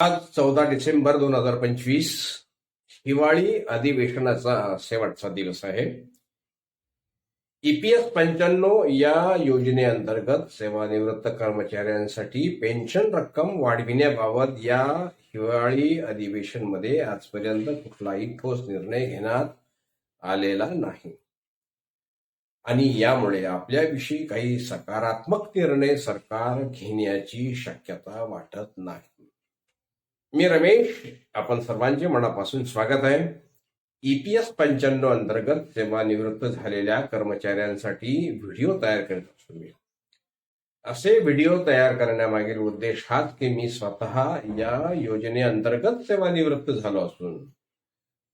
आज चौदा डिसेंबर दोन हजार पंचवीस हिवाळी अधिवेशनाचा शेवटचा दिवस आहे. ईपीएस पंच्याण्णव या योजनेअंतर्गत सेवानिवृत्त कर्मचाऱ्यांसाठी पेन्शन रक्कम वाढविण्याबाबत या हिवाळी अधिवेशनमध्ये आजपर्यंत कुठलाही ठोस निर्णय घेण्यात आलेला नाही. आणि यामुळे आपल्याविषयी काही सकारात्मक निर्णय सरकार घेण्याची शक्यता वाटत नाही. मी रमेश आपण सर्वांचे मनापासून स्वागत आहे. ई पी एस पंच्याण्णव अंतर्गत सेवानिवृत्त झालेल्या कर्मचाऱ्यांसाठी व्हिडिओ तयार करत असतो मी. असे व्हिडिओ तयार करण्यामागील उद्देश हाच की मी स्वतः या योजनेअंतर्गत सेवानिवृत्त झालो असून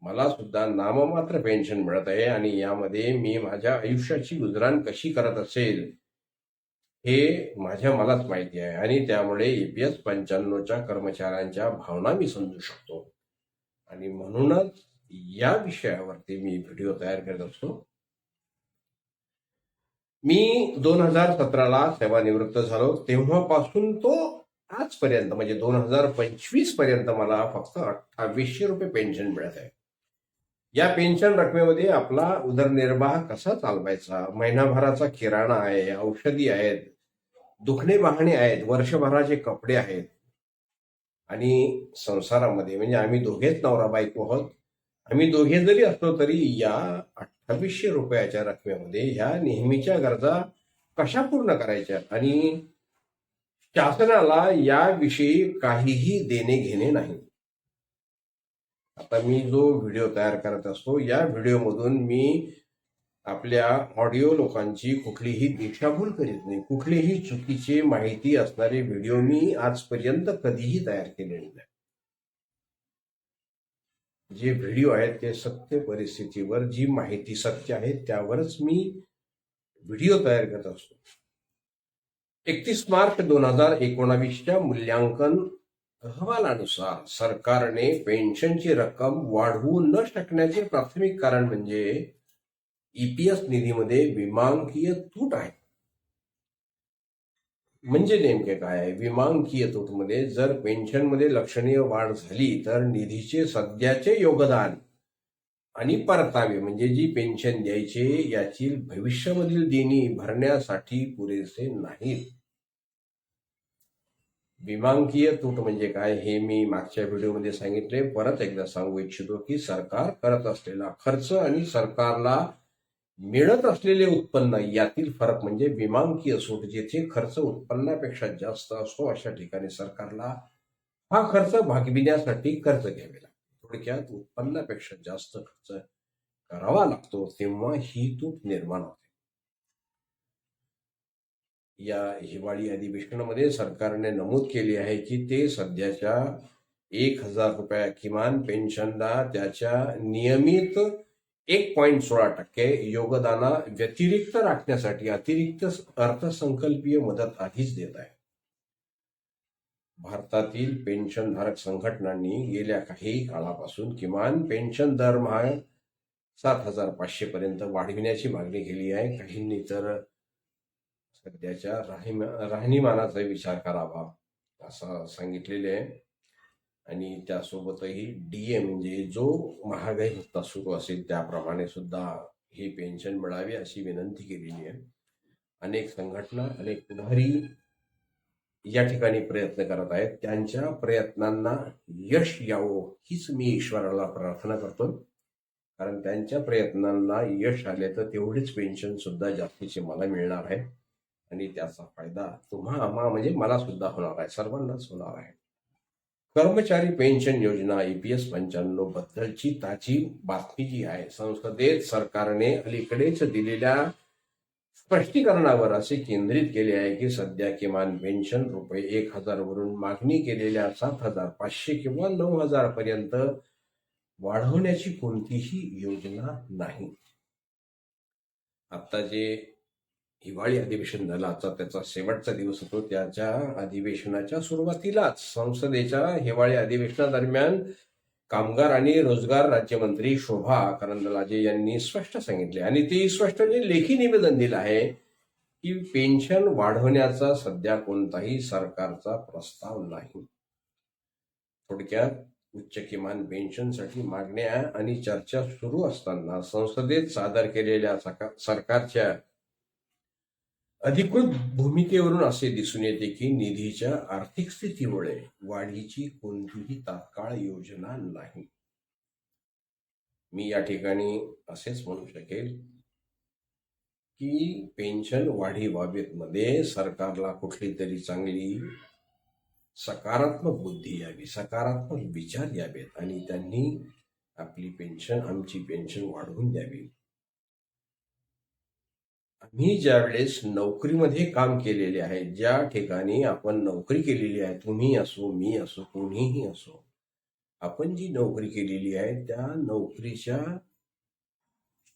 मला सुद्धा नाममात्र पेन्शन मिळत आहे आणि यामध्ये मी माझ्या आयुष्याची गुजराण कशी करत असेल हे माझ्या मलाच माहिती आहे आणि त्यामुळे ईपीएस पंच्याण्णवच्या कर्मचाऱ्यांच्या भावना मी समजू शकतो. आणि म्हणूनच या विषयावरती मी व्हिडिओ तयार करत असतो. मी दोन हजार सतराला सेवानिवृत्त झालो. तेव्हापासून तो आजपर्यंत म्हणजे दोन हजार पंचवीसपर्यंत मला फक्त अठ्ठावीसशे रुपये पेन्शन मिळत आहे. या पेन्शन रकमेमध्ये आपला उदरनिर्वाह कसा चालवायचा? महिनाभराचा किराणा आहे औषधी आहेत दुखणे वाहणे आहेत वर्षभराचे कपडे आहेत आणि संसारामध्ये. म्हणजे आम्ही दोघेच नवरा बायको आहोत. आम्ही दोघे जरी असलो तरी या अठ्ठावीसशे रुपयाच्या रकमेमध्ये ह्या नेहमीच्या गरजा कशा पूर्ण करायच्या? आणि शासनाला याविषयी काहीही देणे घेणे नाही. आता मी जो व्हिडिओ तयार करत असतो या व्हिडिओमधून मी आपल्या ऑडिओ लोकांची कुठलीही दिशाभूल करीत नाही. कुठलीही चुकीची माहिती असणारे व्हिडिओ मी आजपर्यंत कधीही तयार केलेले नाही. जे व्हिडिओ आहेत ते सत्य परिस्थितीवर जी माहिती सत्य आहे त्यावरच मी व्हिडिओ तयार करत असतो. एकतीस मार्च दोन हजार एकोणावीसच्या मूल्यांकन अहवालानुसार सरकारने पेन्शनची रक्कम वाढवू न शकण्याचे प्राथमिक कारण म्हणजे ईपीएस निधीमध्ये विमांकीय तूट आहे. म्हणजे नेमके काय आहे? विमांकीय तूटमध्ये जर पेन्शनमध्ये लक्षणीय वाढ झाली तर निधीचे सध्याचे योगदान आणि परतावे म्हणजे जी पेन्शन द्यायचे याची भविष्यामधील देणी भरण्यासाठी पुरेसे नाहीत. विमांकीय तूट म्हणजे काय हे मी मागच्या व्हिडिओमध्ये सांगितले. परत एकदा सांगू इच्छितो की सरकार करत असलेला खर्च आणि सरकारला मिळत असलेले उत्पन्न यातील फरक म्हणजे विमांकीय सूट जेथे खर्च उत्पन्नापेक्षा जास्त असतो अशा ठिकाणी सरकारला हा खर्च भागविण्यासाठी कर्ज घ्यावे लागते. थोडक्यात उत्पन्नापेक्षा जास्त खर्च करावा लागतो तेव्हा ही तूट निर्माण होते. या हिवाळी अधिवेशनामध्ये सरकारने नमूद केले आहे की ते सध्याच्या एक हजार रुपया किमान पेन्शनला त्याच्या नियमित एक पॉईंट सोळा टक्के योगदाना व्यतिरिक्त राखण्यासाठी अतिरिक्त अर्थसंकल्पीय मदत आधीच देत आहे. भारतातील पेन्शनधारक संघटनांनी गेल्या काही काळापासून किमान पेन्शन दरमहा सात हजार पाचशे पर्यंत वाढविण्याची मागणी केली आहे. काहींनी तर सध्याच्या राहिमा राहणीमानाचा विचार करावा असं सांगितलेले आहे. आणि त्यासोबतही डी ए म्हणजे जो महागाई हप्ता सुरू असेल त्याप्रमाणे सुद्धा ही पेन्शन मिळावी अशी विनंती केलेली आहे. अनेक संघटना अनेक पुढारी या ठिकाणी प्रयत्न करत आहेत. त्यांच्या प्रयत्नांना यश यावं हीच मी ईश्वराला प्रार्थना करतो. कारण त्यांच्या प्रयत्नांना यश आले तर तेवढीच पेन्शन सुद्धा जास्तीचे मला मिळणार आहे. आणि त्याचा फायदा तुम्हा आम्हा म्हणजे मला सुद्धा होणार आहे. सर्वांनाच होणार आहे. कर्मचारी पेन्शन योजना ईपीएस पंच्याण्णव बद्दलची ताजी बातमी जी आहे संसदेत सरकारने अलीकडेच दिलेल्या स्पष्टीकरणावर असे केंद्रित केले आहे की सध्या किमान पेन्शन रुपये एक हजार वरून मागणी केलेल्या सात हजार पाचशे किंवा नऊ हजार पर्यंत वाढवण्याची कोणतीही योजना नाही. आता जे हिवाळी अधिवेशन झालं. आजचा त्याचा शेवटचा दिवस होतो. त्याच्या अधिवेशनाच्या सुरुवातीलाच संसदेच्या हिवाळी अधिवेशनादरम्यान कामगार आणि रोजगार राज्यमंत्री शोभा करंदलाजे यांनी स्पष्ट सांगितले. आणि ते स्पष्ट म्हणजे लेखी निवेदन दिलं आहे की पेन्शन वाढवण्याचा सध्या कोणताही सरकारचा प्रस्ताव नाही. थोडक्यात उच्च किमान पेन्शनसाठी मागण्या आणि चर्चा सुरू असताना संसदेत सादर केलेल्या सका- सरकारच्या अधिकृत भूमिकेवरून असे दिसून येते की निधीच्या आर्थिक स्थितीमुळे वाढीची कोणतीही तात्काळ योजना नाही. मी या ठिकाणी असेच म्हणू शकेल की पेन्शन वाढी मध्ये सरकारला कुठली तरी चांगली सकारात्मक बुद्धी यावी सकारात्मक विचार यावेत आणि त्यांनी आपली पेन्शन आमची पेन्शन वाढवून द्यावी. मी ज्यावेळेस नोकरीमध्ये काम केलेले आहे ज्या ठिकाणी आपण नोकरी केलेली आहे तुम्ही असो मी असो कोणीही असो आपण जी नोकरी केलेली आहे त्या नोकरीच्या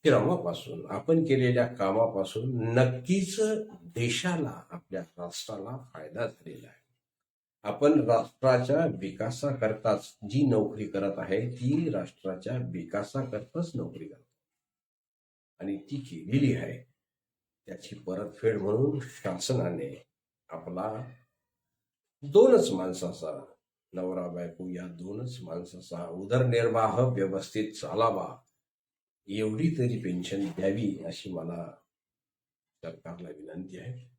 श्रमापासून आपण केलेल्या कामापासून नक्कीच देशाला आपल्या राष्ट्राला फायदा झालेला आहे. आपण राष्ट्राच्या विकासाकरताच जी नोकरी करत आहे ती राष्ट्राच्या विकासाकरताच नोकरी करतो आणि ती केलेली आहे. त्याची परतफेड म्हणून शासनाने आपला दोनच माणसाचा नवरा बायको या दोनच माणसाचा उदरनिर्वाह व्यवस्थित चालावा एवढी तरी पेन्शन द्यावी अशी मला सरकारला विनंती आहे.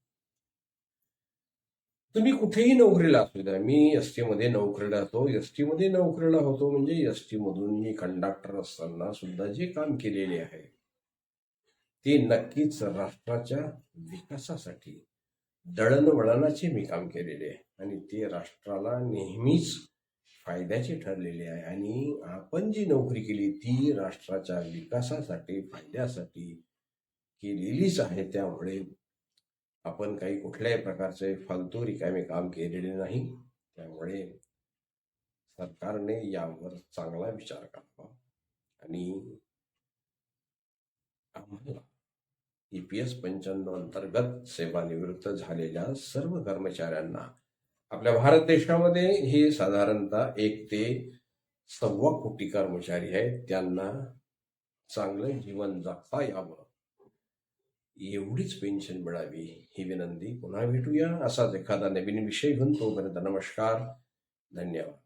तुम्ही कुठेही नोकरीला असू द्या मी एस टी मध्ये नोकरीला होतो. एसमध्ये नोकरीला होतो म्हणजे एस टी मधून मी कंडक्टर असताना सुद्धा जे काम केलेले आहे ते नक्कीच राष्ट्राच्या विकासासाठी दळणवळणाचे मी काम केलेले आहे. आणि ते राष्ट्राला नेहमीच फायद्याचे ठरलेले आहे. आणि आपण जी नोकरी केली ती राष्ट्राच्या विकासासाठी फायद्यासाठी केलेलीच आहे. त्यामुळे आपण काही कुठल्याही प्रकारचे फालतू रिकामे काम केलेले नाही. त्यामुळे सरकारने यावर चांगला विचार करावा. आणि आम्हाला ई पी एस पंच्याण्णव अंतर्गत सेवानिवृत्त झालेल्या सर्व कर्मचाऱ्यांना आपल्या भारत देशामध्ये हे साधारणतः एक ते सव्वा कोटी कर्मचारी आहेत. त्यांना चांगलं जीवन जगता यावं. एवढीच पेन्शन मिळावी ही विनंती पुन्हा भेटूया. असाच एखादा नवीन विषय घेऊन तोपर्यंत नमस्कार. धन्यवाद.